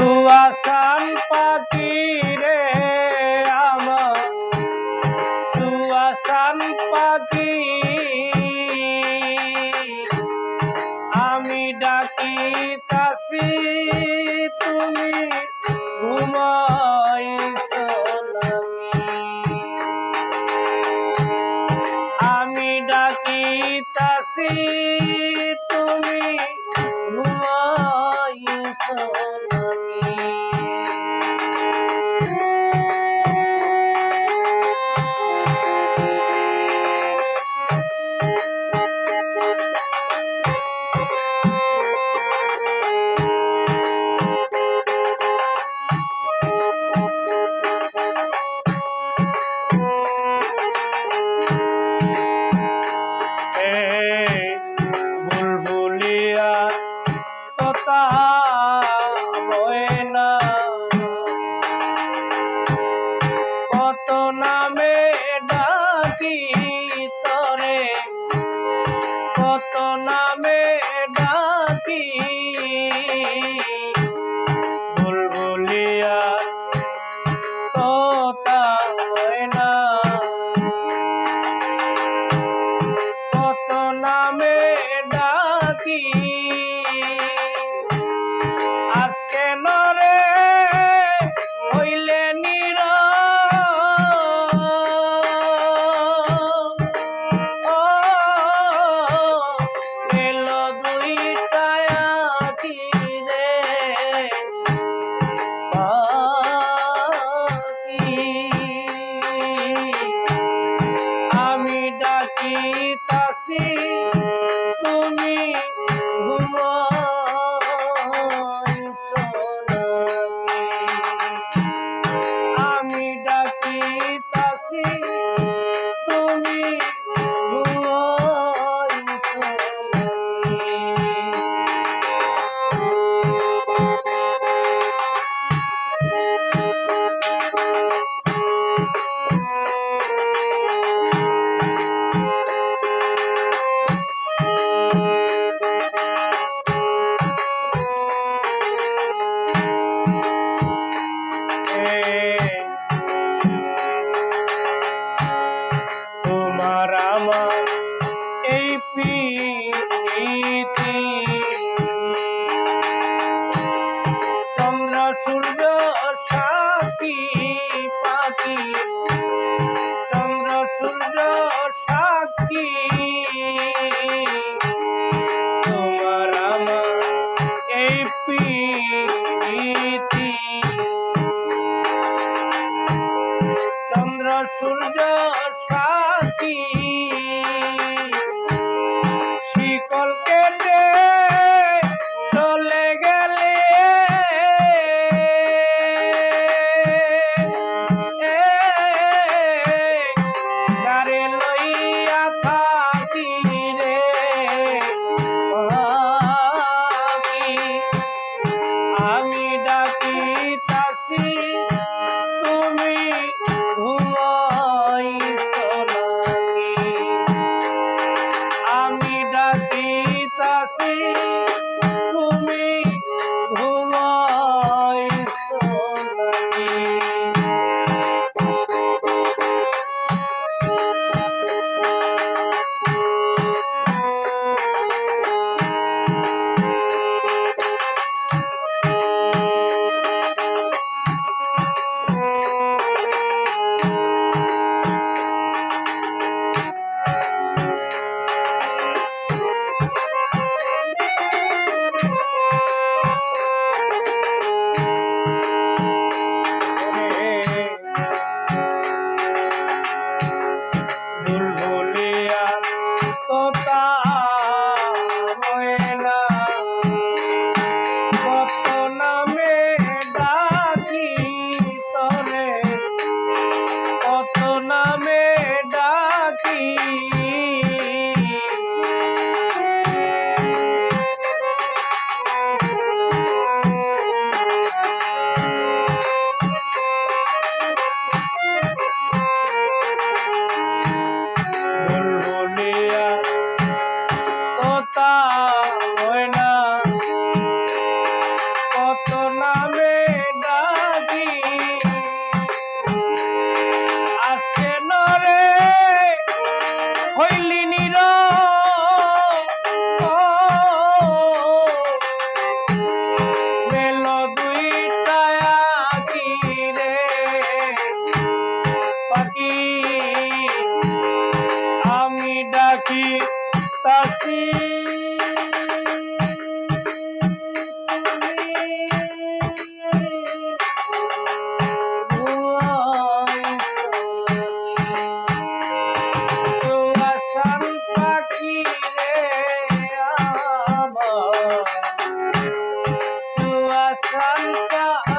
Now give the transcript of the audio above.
সুয়াসান পাখি রে আমার। সুয়াসান পাখি। আমি ডাকি তাসি তুমি ঘুমা का সূর্য বসন্ত